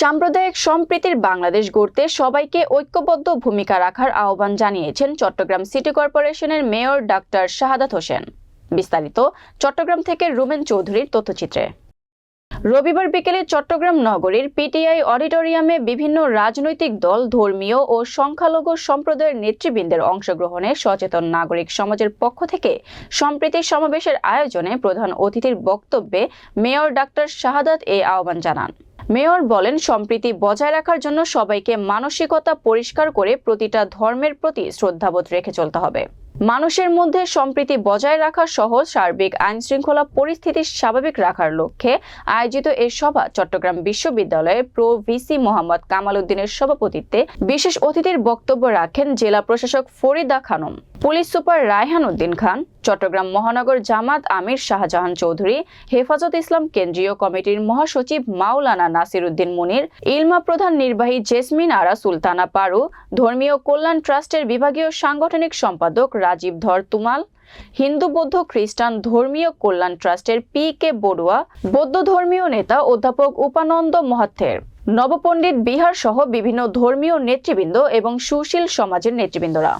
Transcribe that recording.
সাম্প্রদায়িক সম্প্রীতির বাংলাদেশ গড়তে সবাইকে ঐক্যবদ্ধ ভূমিকা রাখার আহ্বান জানিয়েছেন চট্টগ্রাম সিটি কর্পোরেশনের মেয়র ডাক্তার শাহাদাত হোসেন। বিস্তারিত চট্টগ্রাম থেকে রুমেন চৌধুরীর তথ্যচিত্রে। রবিবার বিকেলে চট্টগ্রাম নগরীর পিটিআই অডিটোরিয়ামে বিভিন্ন রাজনৈতিক দল, ধর্মীয় ও সংখ্যালঘু সম্প্রদায়ের নেতৃবৃন্দের অংশগ্রহণে সচেতন নাগরিক সমাজের পক্ষ থেকে সম্প্রীতি সমাবেশের আয়োজনে প্রধান অতিথির বক্তব্যে মেয়র ডাক্তার শাহাদাত এ আহ্বান জানান। মেয়র বলেন, সম্প্রীতি বজায় রাখার জন্য সবাইকে মানসিকতা পরিষ্কার করে প্রতিটা ধর্মের প্রতি শ্রদ্ধাবোধ রেখে চলতে হবে। মানুষের মধ্যে সম্প্রীতি বজায় রাখা সহ সার্বিক আইন শৃঙ্খলা পরিস্থিতি স্বাভাবিক রাখার লক্ষ্যে আয়োজিত এই সভা চট্টগ্রাম বিশ্ববিদ্যালয়ের প্রো ভিসি মোহাম্মদ কামাল উদ্দিনের সভাপতিত্বে বিশেষ অতিথির বক্তব্য রাখেন জেলা প্রশাসক ফরিদা খানম। পুলিশ সুপার রায়হান উদ্দিন খান, চট্টগ্রাম মহানগর জামাত আমির শাহজাহান চৌধুরী, হেফাজত ইসলাম কেন্দ্রীয় কমিটির মহাসচিব মাওলানা নাসির উদ্দিন মুনির, ইলমা প্রধান নির্বাহী জেসমিন আরা সুলতানা পারু, ধর্মীয় কল্যাণ ট্রাস্টের বিভাগীয় সাংগঠনিক সম্পাদক রাজীব ধর তুমাল হিন্দু বৌদ্ধ খ্রিস্টান ধর্মীয় কল্যাণ ট্রাস্টের পি কে বড়ুয়া, বৌদ্ধ ধর্মীয় নেতা অধ্যাপক উপানন্দ মহাথের নবপণ্ডিত বিহার সহ বিভিন্ন ধর্মীয় নেতৃবৃন্দ এবং সুশীল সমাজের নেতৃবৃন্দরা।